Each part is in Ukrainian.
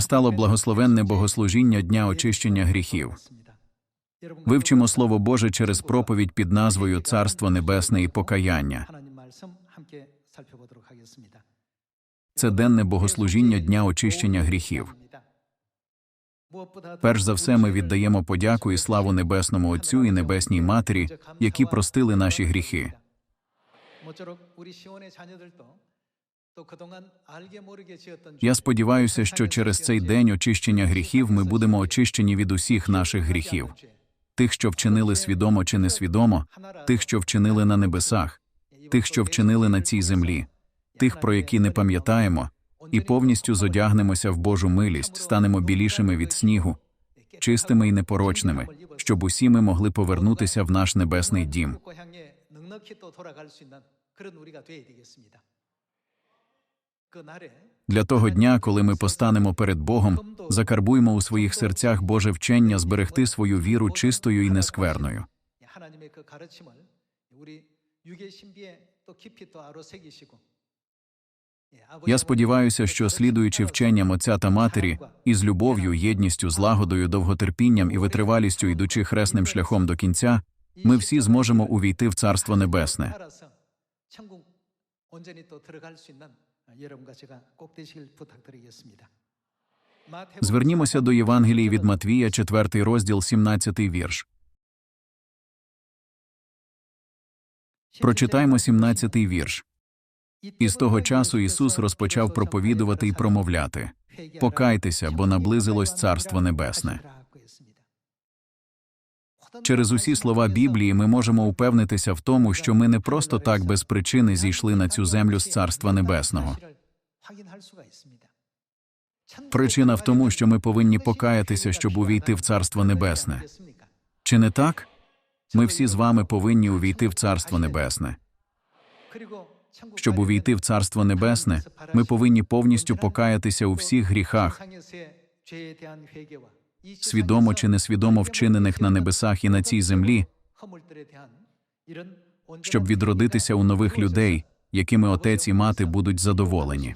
Настало благословенне богослужіння Дня очищення гріхів. Вивчимо Слово Боже через проповідь під назвою Царство Небесне і покаяння. Це денне богослужіння Дня очищення гріхів. Перш за все, ми віддаємо подяку і славу Небесному Отцю і Небесній Матері, які простили наші гріхи. Я сподіваюся, що через цей день очищення гріхів ми будемо очищені від усіх наших гріхів, тих, що вчинили свідомо чи несвідомо, тих, що вчинили на небесах, тих, що вчинили на цій землі, тих, про які не пам'ятаємо, і повністю зодягнемося в Божу милість, станемо білішими від снігу, чистими і непорочними, щоб усі ми могли повернутися в наш небесний дім. Для того дня, коли ми постанемо перед Богом, закарбуймо у своїх серцях Боже вчення зберегти свою віру чистою і нескверною. Я сподіваюся, що слідуючи вченням отця та матері, із любов'ю, єдністю, злагодою, довготерпінням і витривалістю, йдучи хресним шляхом до кінця, ми всі зможемо увійти в Царство Небесне. Звернімося до Євангелії від Матвія, 4 розділ, 17 вірш. Прочитаймо 17 вірш. І з того часу Ісус розпочав проповідувати і промовляти Покайтеся, бо наблизилось Царство Небесне. Через усі слова Біблії ми можемо упевнитися в тому, що ми не просто так без причини зійшли на цю землю з Царства Небесного. Причина в тому, що ми повинні покаятися, щоб увійти в Царство Небесне. Чи не так? Ми всі з вами повинні увійти в Царство Небесне. Щоб увійти в Царство Небесне, ми повинні повністю покаятися у всіх гріхах, свідомо чи несвідомо вчинених на небесах і на цій землі, щоб відродитися у нових людей, якими отець і мати будуть задоволені.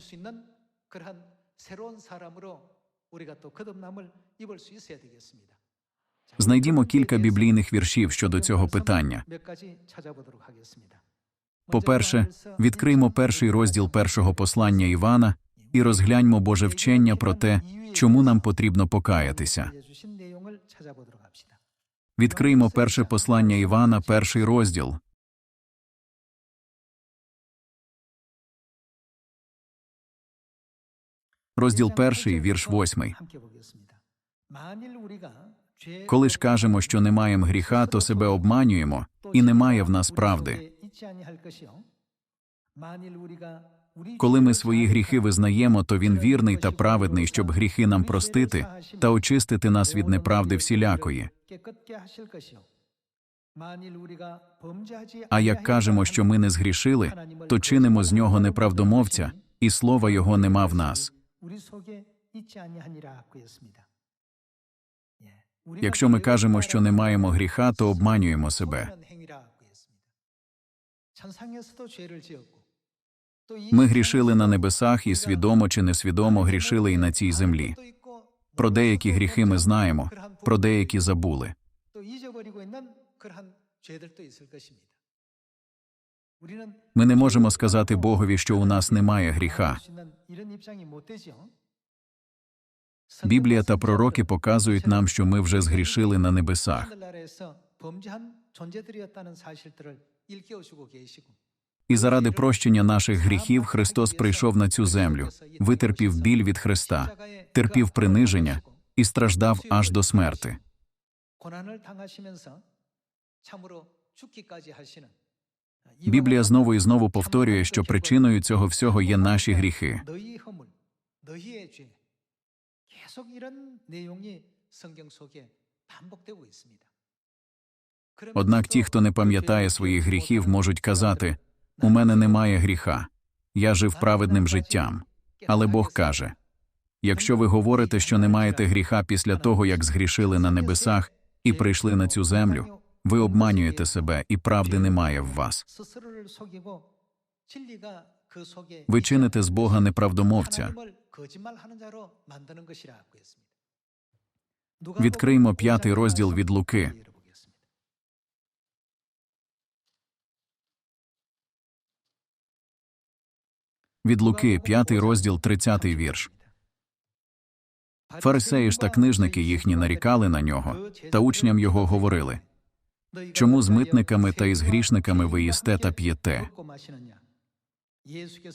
Знайдімо кілька біблійних віршів щодо цього питання. По-перше, відкриймо перший розділ першого послання Івана і розгляньмо Боже вчення про те, чому нам потрібно покаятися. Відкриймо перше послання Івана, перший розділ. Розділ перший, вірш восьмий. Коли ж кажемо, що не маємо гріха, то себе обманюємо, і немає в нас правди. Коли ми свої гріхи визнаємо, то він вірний та праведний, щоб гріхи нам простити та очистити нас від неправди всілякої. А як кажемо, що ми не згрішили, то чинимо з нього неправдомовця, і слова його нема в нас. Якщо ми кажемо, що не маємо гріха, то обманюємо себе. Ми грішили на небесах і свідомо чи несвідомо грішили і на цій землі. Про деякі гріхи ми знаємо, про деякі забули. Ми не можемо сказати Богові, що у нас немає гріха. Біблія та пророки показують нам, що ми вже згрішили на небесах. І заради прощення наших гріхів Христос прийшов на цю землю, витерпів біль від Христа, терпів приниження і страждав аж до смерти. Біблія знову і знову повторює, що причиною цього всього є наші гріхи. Однак ті, хто не пам'ятає своїх гріхів, можуть казати. У мене немає гріха, я жив праведним життям. Але Бог каже якщо ви говорите, що не маєте гріха після того, як згрішили на небесах і прийшли на цю землю, ви обманюєте себе і правди немає в вас. Ви чините з Бога неправдомовця. Відкриймо п'ятий розділ від Луки. Від Луки, п'ятий розділ, 30 вірш. Фарисеї ж та книжники їхні нарікали на нього, та учням його говорили, чому з митниками та із грішниками ви їсте та п'єте?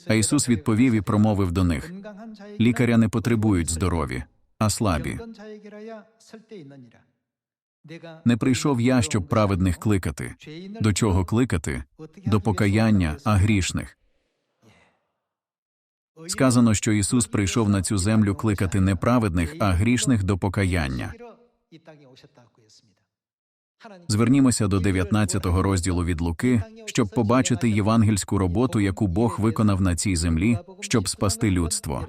А Ісус відповів і промовив до них, лікаря не потребують здорові, а слабі. Не прийшов я, щоб праведних кликати. До чого кликати? До покаяння, а грішних. Сказано, що Ісус прийшов на цю землю кликати не праведних, а грішних до покаяння. Звернімося до 19 розділу від Луки, щоб побачити євангельську роботу, яку Бог виконав на цій землі, щоб спасти людство.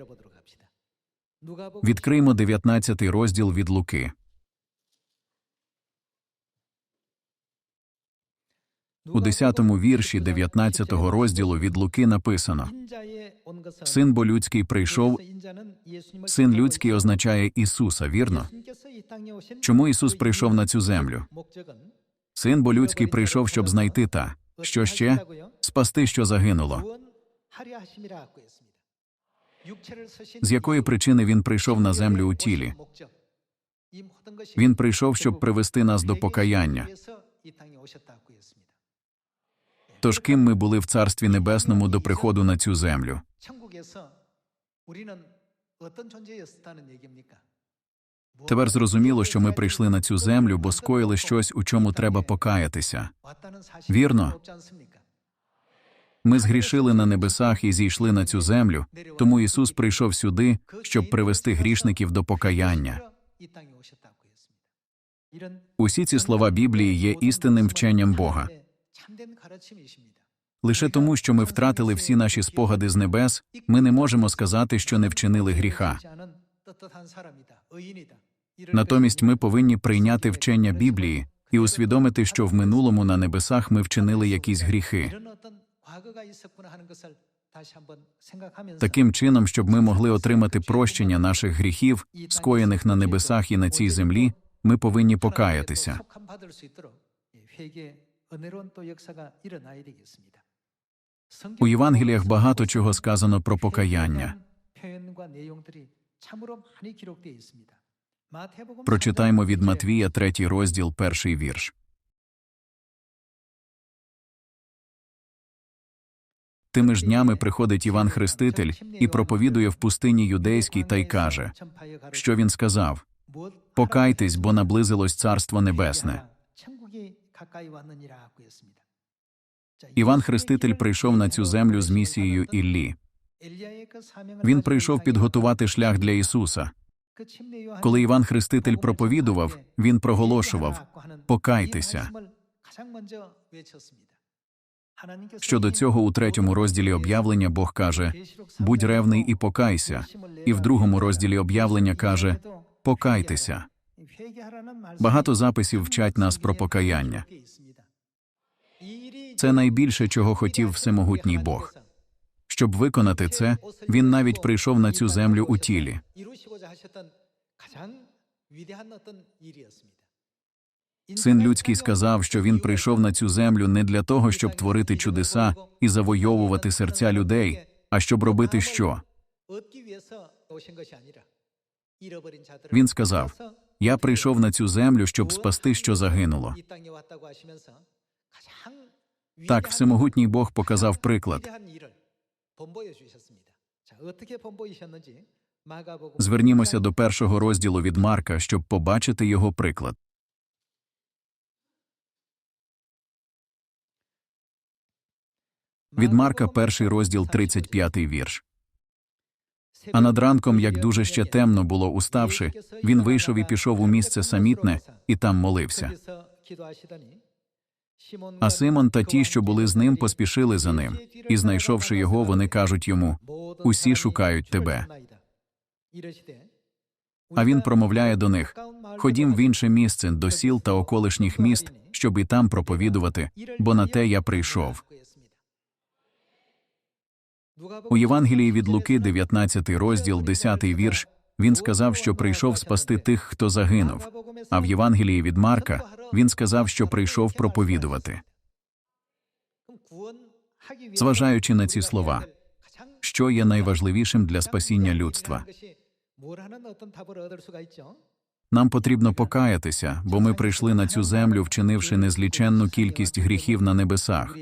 Відкриймо 19 розділ від Луки. У 10-му вірші 19 розділу від Луки написано: Син бо людський прийшов, син людський означає Ісуса, вірно? Чому Ісус прийшов на цю землю? Син бо людський прийшов, щоб знайти та, що ще? Спасти, що загинуло. З якої причини він прийшов на землю у тілі? Він прийшов, щоб привести нас до покаяння. Тож ким ми були в Царстві Небесному до приходу на цю землю? Тепер зрозуміло, що ми прийшли на цю землю, бо скоїли щось, у чому треба покаятися. Вірно? Ми згрішили на небесах і зійшли на цю землю, тому Ісус прийшов сюди, щоб привести грішників до покаяння. Усі ці слова Біблії є істинним вченням Бога. Лише тому, що ми втратили всі наші спогади з небес, ми не можемо сказати, що не вчинили гріха. Натомість ми повинні прийняти вчення Біблії і усвідомити, що в минулому на небесах ми вчинили якісь гріхи. Таким чином, щоб ми могли отримати прощення наших гріхів, скоєних на небесах і на цій землі, ми повинні покаятися. У Євангеліях багато чого сказано про покаяння. Прочитаємо від Матвія, 3 розділ, перший вірш. Тими ж днями приходить Іван Хреститель і проповідує в пустині юдейській та й каже, що він сказав: Покайтесь, бо наблизилось Царство Небесне. Іван Хреститель прийшов на цю землю з місією Іллі. Він прийшов підготувати шлях для Ісуса. Коли Іван Хреститель проповідував, він проголошував: «Покайтеся». Щодо цього, у третьому розділі об'явлення Бог каже: Будь ревний і покайся. І в другому розділі об'явлення каже: Покайтеся. Багато записів вчать нас про покаяння. Це найбільше, чого хотів всемогутній Бог. Щоб виконати це, він навіть прийшов на цю землю у тілі. Син людський сказав, що він прийшов на цю землю не для того, щоб творити чудеса і завойовувати серця людей, а щоб робити що? Він сказав: Я прийшов на цю землю, щоб спасти, що загинуло. Так, всемогутній Бог показав приклад. Звернімося до першого розділу від Марка, щоб побачити його приклад. Від Марка, перший розділ, 35 вірш. А над ранком, як дуже ще темно було уставши, він вийшов і пішов у місце самітне, і там молився. А Симон та ті, що були з ним, поспішили за ним, і, знайшовши його, вони кажуть йому: Усі шукають тебе. А він промовляє до них: Ходім в інше місце до сіл та околишніх міст, щоб і там проповідувати, бо на те я прийшов. У Євангелії від Луки, 19 розділ, 10 вірш, він сказав, що прийшов спасти тих, хто загинув. А в Євангелії від Марка він сказав, що прийшов проповідувати. Зважаючи на ці слова, що є найважливішим для спасіння людства? Нам потрібно покаятися, бо ми прийшли на цю землю, вчинивши незліченну кількість гріхів на небесах.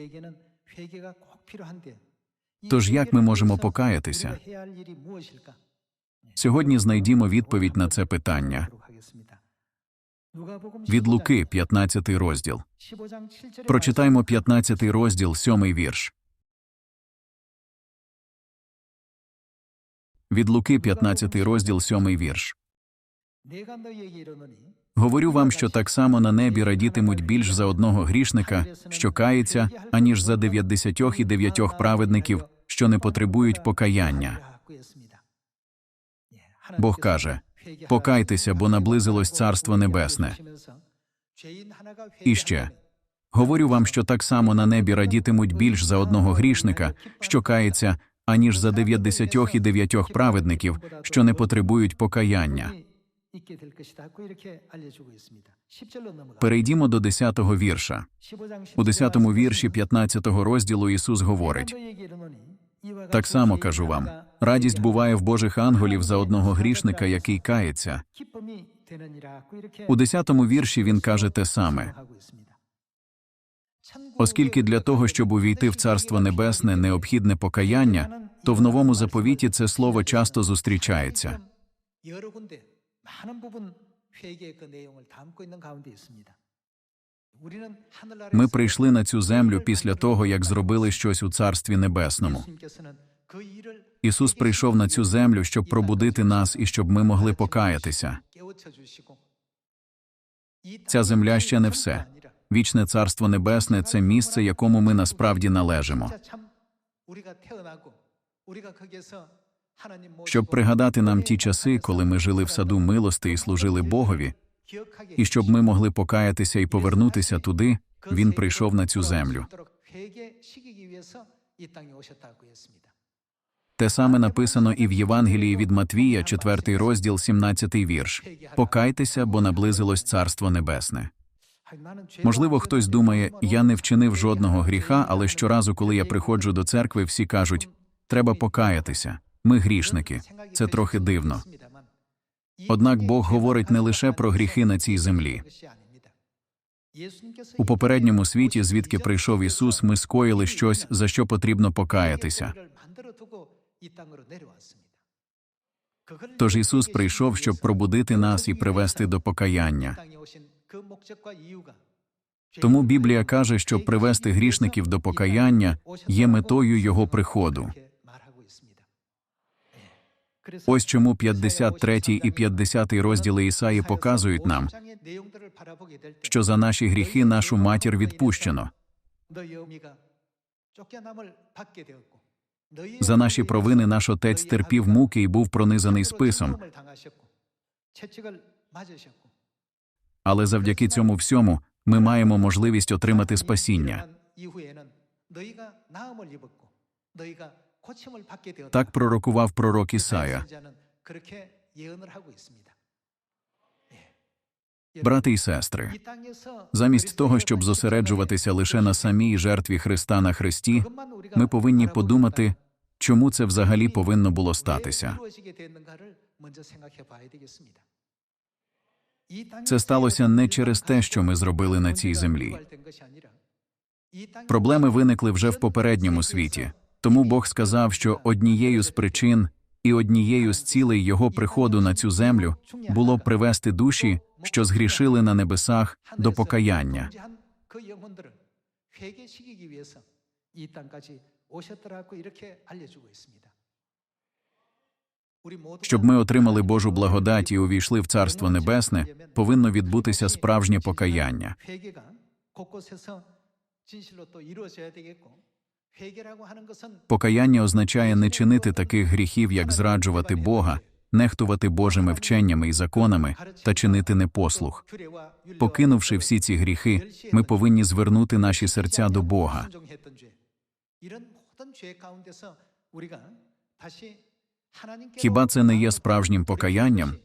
Тож як ми можемо покаятися? Сьогодні знайдімо відповідь на це питання. Від Луки, 15 розділ. Прочитаймо 15 розділ, 7 вірш. Від Луки, 15 розділ, 7 вірш. Говорю вам, що так само на небі радітимуть більш за одного грішника, що кається, аніж за дев'ятдесятьох і дев'ятьох праведників, що не потребують покаяння. Бог каже: покайтеся, бо наблизилось Царство Небесне. І ще говорю вам, що так само на небі радітимуть більш за одного грішника, що кається, аніж за дев'ятдесятьох і дев'ятьох праведників, що не потребують покаяння. Перейдімо до 10-го вірша. У 10-му вірші 15-го розділу Ісус говорить: так само кажу вам, радість буває в Божих ангелів за одного грішника, який кається. У 10-му вірші він каже те саме. Оскільки для того, щоб увійти в Царство Небесне, необхідне покаяння, то в новому заповіті це слово часто зустрічається. Ми прийшли на цю землю після того, як зробили щось у Царстві Небесному. Ісус прийшов на цю землю, щоб пробудити нас і щоб ми могли покаятися. Ця земля ще не все. Вічне Царство Небесне це місце, якому ми насправді належимо щоб пригадати нам ті часи, коли ми жили в саду милости і служили Богові, і щоб ми могли покаятися і повернутися туди, він прийшов на цю землю. Те саме написано і в Євангелії від Матвія, 4 розділ, 17 вірш. Покайтеся, бо наблизилось Царство Небесне. Можливо, хтось думає, я не вчинив жодного гріха, але щоразу, коли я приходжу до церкви, всі кажуть, треба покаятися. Ми грішники. Це трохи дивно. Однак Бог говорить не лише про гріхи на цій землі. У попередньому світі, звідки прийшов Ісус, ми скоїли щось, за що потрібно покаятися. Тож Ісус прийшов, щоб пробудити нас і привести до покаяння. Тому Біблія каже, що привести грішників до покаяння є метою Його приходу. Ось чому 53 і 50 розділи Ісаї показують нам, що за наші гріхи нашу матір відпущено, за наші провини наш отець терпів муки і був пронизаний списом. Але завдяки цьому всьому ми маємо можливість отримати спасіння. Так пророкував пророк Ісая. Брати і сестри, замість того, щоб зосереджуватися лише на самій жертві Христа на Христі, ми повинні подумати, чому це взагалі повинно було статися. Це сталося не через те, що ми зробили на цій землі. Проблеми виникли вже в попередньому світі. Тому Бог сказав, що однією з причин і однією з цілей Його приходу на цю землю було привести душі, що згрішили на небесах, до покаяння. Щоб ми отримали Божу благодать і увійшли в Царство Небесне, повинно відбутися справжнє покаяння. Покаяння означає не чинити таких гріхів, як зраджувати Бога, нехтувати Божими вченнями і законами та чинити непослух. Покинувши всі ці гріхи, ми повинні звернути наші серця до Бога. Хіба це не є справжнім покаянням?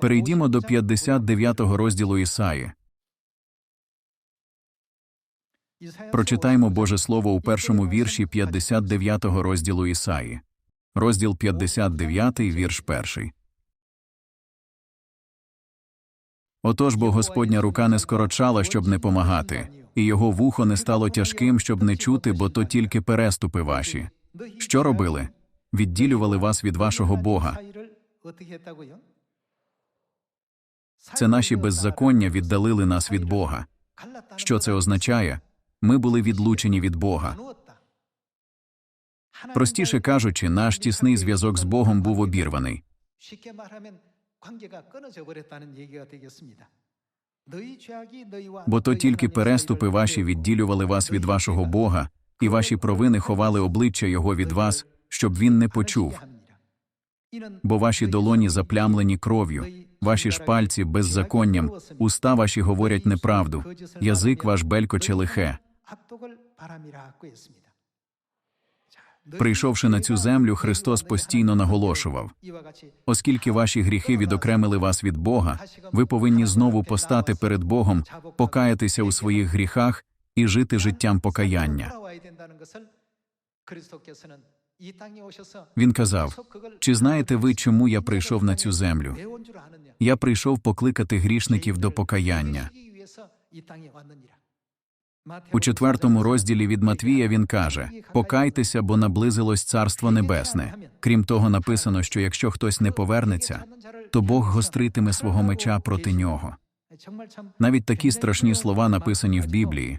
Перейдімо до 59 розділу Ісаї. Прочитаємо Боже Слово у першому вірші 59-го розділу Ісаї, розділ 59, вірш 1. Отож бо Господня рука не скорочала, щоб не помагати, і його вухо не стало тяжким, щоб не чути, бо то тільки переступи ваші. Що робили? Відділювали вас від вашого Бога. Це наші беззаконня віддалили нас від Бога. Що це означає? ми були відлучені від Бога. Простіше кажучи, наш тісний зв'язок з Богом був обірваний. Бо то тільки переступи ваші відділювали вас від вашого Бога, і ваші провини ховали обличчя Його від вас, щоб він не почув. Бо ваші долоні заплямлені кров'ю, ваші ж пальці беззаконням, уста ваші говорять неправду, язик ваш белькоче лихе. Прийшовши на цю землю, Христос постійно наголошував оскільки ваші гріхи відокремили вас від Бога, ви повинні знову постати перед Богом, покаятися у своїх гріхах і жити життям покаяння. Він казав: чи знаєте ви, чому я прийшов на цю землю? Я прийшов покликати грішників до покаяння. У четвертому розділі від Матвія він каже: Покайтеся, бо наблизилось царство небесне. Крім того, написано, що якщо хтось не повернеться, то Бог гостритиме свого меча проти нього. Навіть такі страшні слова написані в Біблії.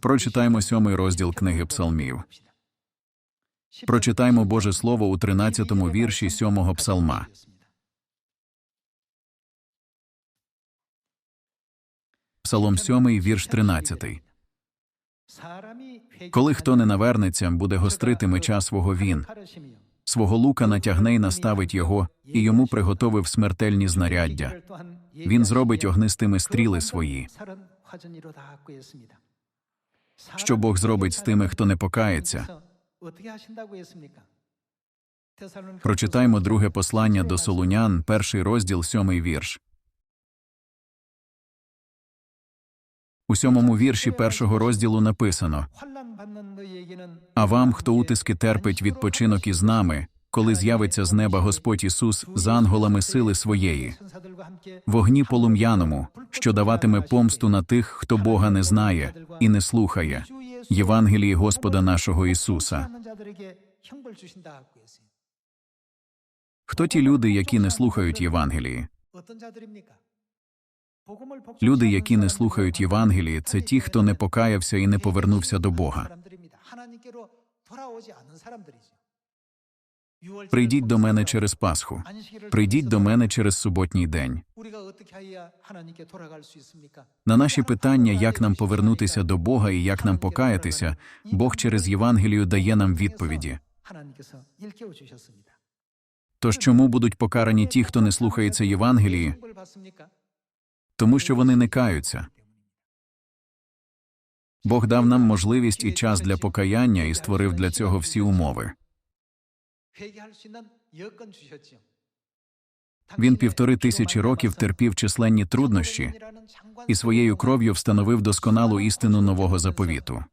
Прочитаймо сьомий розділ книги Псалмів. Прочитаймо Боже Слово у 13-му вірші сьомого псалма. Псалом 7, вірш 13. Коли хто не навернеться, буде гострити меча свого він. Свого лука натягне й наставить його, і йому приготовив смертельні знаряддя. Він зробить огнистими стріли свої. Що Бог зробить з тими, хто не покається? Прочитаймо друге послання до Солунян, перший розділ, сьомий вірш. У сьомому вірші першого розділу написано: А вам, хто утиски терпить відпочинок із нами, коли з'явиться з неба Господь Ісус з анголами сили своєї, вогні полум'яному, що даватиме помсту на тих, хто Бога не знає і не слухає, Євангелії Господа нашого Ісуса. Хто ті люди, які не слухають Євангелії? Люди, які не слухають Євангелії, це ті, хто не покаявся і не повернувся до Бога. Прийдіть до мене через Пасху. Прийдіть до мене через суботній день. На наші питання, як нам повернутися до Бога і як нам покаятися, Бог через Євангелію дає нам відповіді. Тож чому будуть покарані ті, хто не слухається Євангелії? Тому що вони не каються. Бог дав нам можливість і час для покаяння і створив для цього всі умови. Він півтори тисячі років терпів численні труднощі і своєю кров'ю встановив досконалу істину нового заповіту.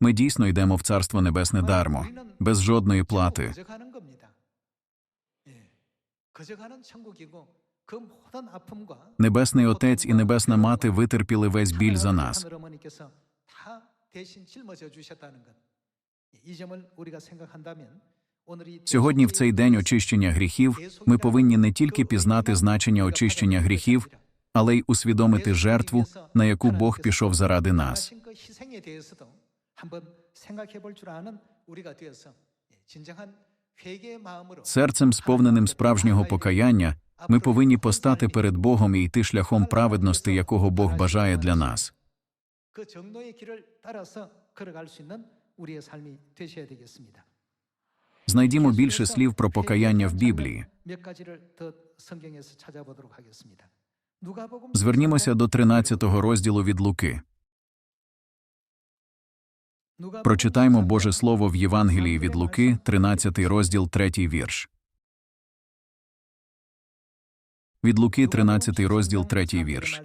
Ми дійсно йдемо в Царство Небесне дармо, без жодної плати. Небесний Отець і Небесна Мати витерпіли весь біль за нас. Сьогодні, в цей день очищення гріхів, ми повинні не тільки пізнати значення очищення гріхів, але й усвідомити жертву, на яку Бог пішов заради нас. Серцем, сповненим справжнього покаяння, ми повинні постати перед Богом і йти шляхом праведності, якого Бог бажає для нас. Знайдімо більше слів про покаяння в Біблії. Звернімося до 13 розділу від Луки. Прочитаймо Боже Слово в Євангелії від Луки, 13 розділ, 3 вірш. Від Луки, 13 розділ, 3 вірш.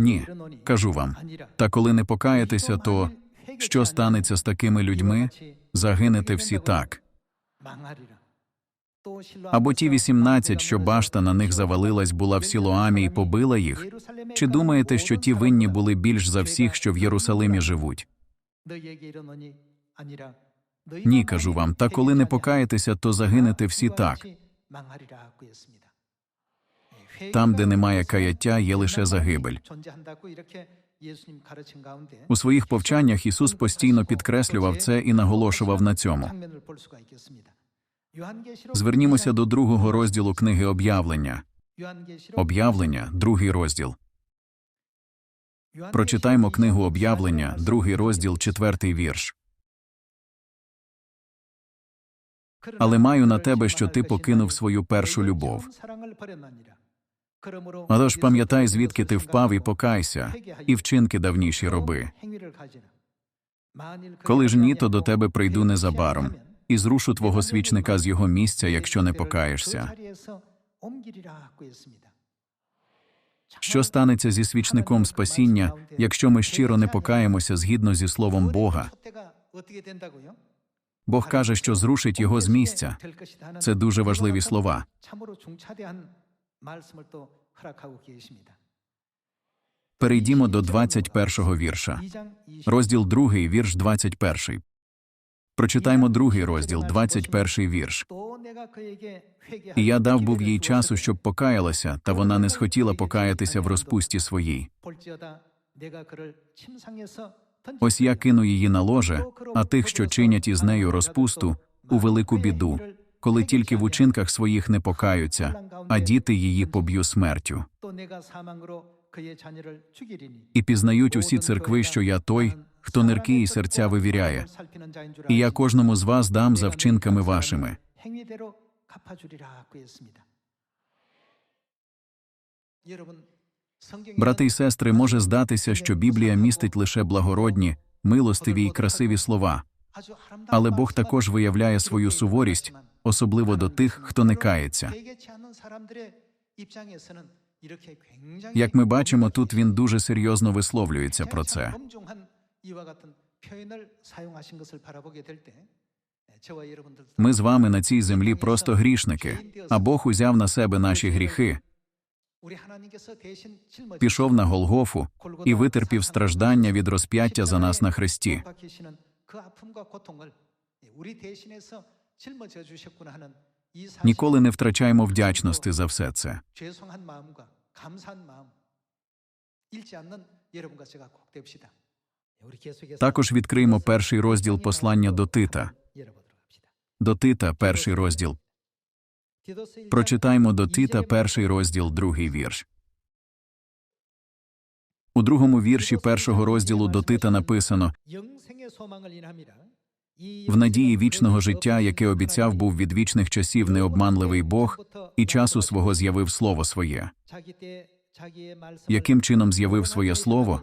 Ні, кажу вам. Та коли не покаєтеся, то що станеться з такими людьми? Загинете всі так. Або ті 18, що башта на них завалилась, була в Сілоамі і побила їх? Чи думаєте, що ті винні були більш за всіх, що в Єрусалимі живуть? Ні, кажу вам, та коли не покаєтеся, то загинете всі так. Там, де немає каяття, є лише загибель. У своїх повчаннях Ісус постійно підкреслював це і наголошував на цьому. Звернімося до другого розділу книги об'явлення. Об'явлення, другий розділ. Прочитаймо книгу об'явлення, другий розділ, четвертий вірш. Але маю на тебе, що ти покинув свою першу любов. Отож пам'ятай, звідки ти впав, і покайся, і вчинки давніші роби. Коли ж ні, то до тебе прийду незабаром, і зрушу твого свічника з його місця, якщо не покаєшся. Що станеться зі свічником спасіння, якщо ми щиро не покаємося згідно зі словом Бога? Бог каже, що зрушить його з місця. Це дуже важливі слова. Перейдімо до 21-го вірша. Розділ 2, вірш 21. Прочитаймо другий розділ, 21 вірш. І я дав був їй часу, щоб покаялася, та вона не схотіла покаятися в розпусті своїй. Ось я кину її на ложе, а тих, що чинять із нею розпусту, у велику біду, коли тільки в учинках своїх не покаються, а діти її поб'ю смертю. І пізнають усі церкви, що я той, хто нирки і серця вивіряє. І я кожному з вас дам за вчинками вашими. Брати й сестри, може здатися, що Біблія містить лише благородні, милостиві й красиві слова, але Бог також виявляє свою суворість, особливо до тих, хто не кається. Як ми бачимо, тут він дуже серйозно висловлюється про це. Ми з вами на цій землі просто грішники, а Бог узяв на себе наші гріхи, пішов на Голгофу і витерпів страждання від розп'яття за нас на хресті. Ніколи не втрачаємо вдячності за все це. Також відкриємо перший розділ послання до Тита. До Тита, перший розділ. Прочитаємо до Тита перший розділ, другий вірш. У другому вірші першого розділу до Тита написано в надії вічного життя, яке обіцяв був від вічних часів необманливий Бог, і часу свого з'явив слово своє. Яким чином з'явив своє слово?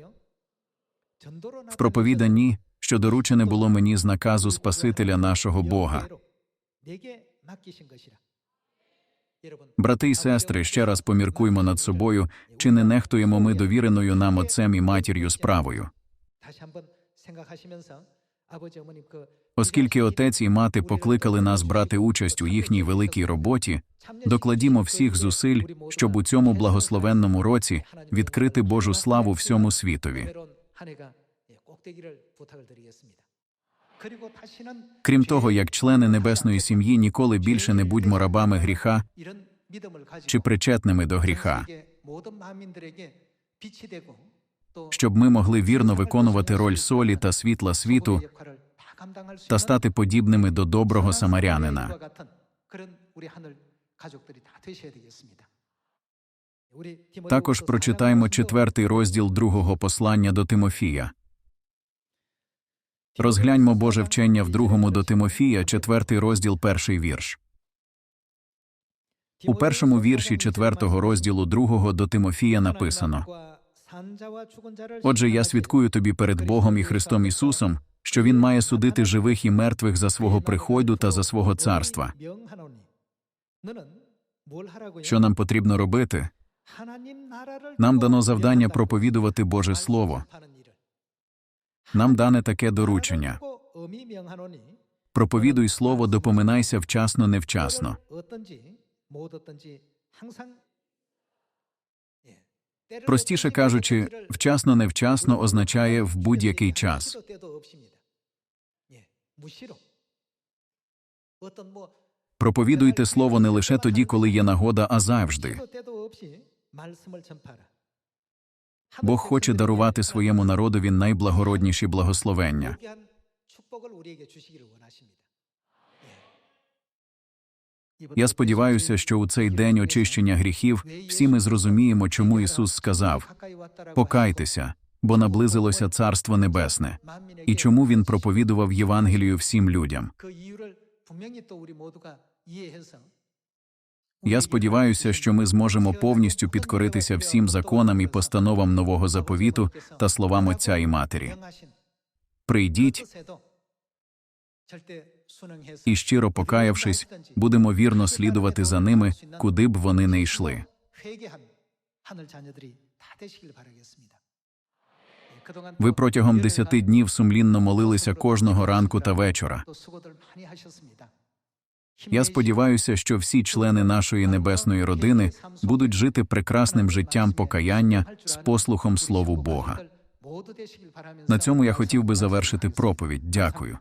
В проповіданні, що доручене було мені з наказу Спасителя нашого Бога. Брати й сестри, ще раз поміркуймо над собою, чи не нехтуємо ми довіреною нам отцем і матір'ю справою. Оскільки отець і мати покликали нас брати участь у їхній великій роботі, докладімо всіх зусиль, щоб у цьому благословенному році відкрити Божу славу всьому світові. Крім того, як члени небесної сім'ї ніколи більше не будьмо рабами гріха чи причетними до гріха, щоб ми могли вірно виконувати роль солі та світла світу та стати подібними до доброго самарянина. Також прочитаємо четвертий розділ другого послання до Тимофія. Розгляньмо Боже вчення в другому до Тимофія, четвертий розділ, перший вірш. У першому вірші четвертого розділу другого до Тимофія написано: Отже, я свідкую тобі перед Богом і Христом Ісусом, що Він має судити живих і мертвих за свого приходу та за свого царства. Що нам потрібно робити? Нам дано завдання проповідувати Боже Слово. Нам дане таке доручення. Проповідуй слово, допоминайся вчасно, невчасно. Простіше кажучи, вчасно, невчасно означає в будь-який час. Проповідуйте слово не лише тоді, коли є нагода, а завжди. Бог хоче дарувати своєму народові найблагородніші благословення. Я сподіваюся, що у цей день очищення гріхів всі ми зрозуміємо, чому Ісус сказав покайтеся, бо наблизилося Царство Небесне, і чому Він проповідував Євангелію всім людям. Я сподіваюся, що ми зможемо повністю підкоритися всім законам і постановам нового заповіту та словам Отця і Матері. Прийдіть і щиро покаявшись, будемо вірно слідувати за ними, куди б вони не йшли. Ви протягом десяти днів сумлінно молилися кожного ранку та вечора. Я сподіваюся, що всі члени нашої небесної родини будуть жити прекрасним життям покаяння з послухом Слову Бога. На цьому я хотів би завершити проповідь. Дякую.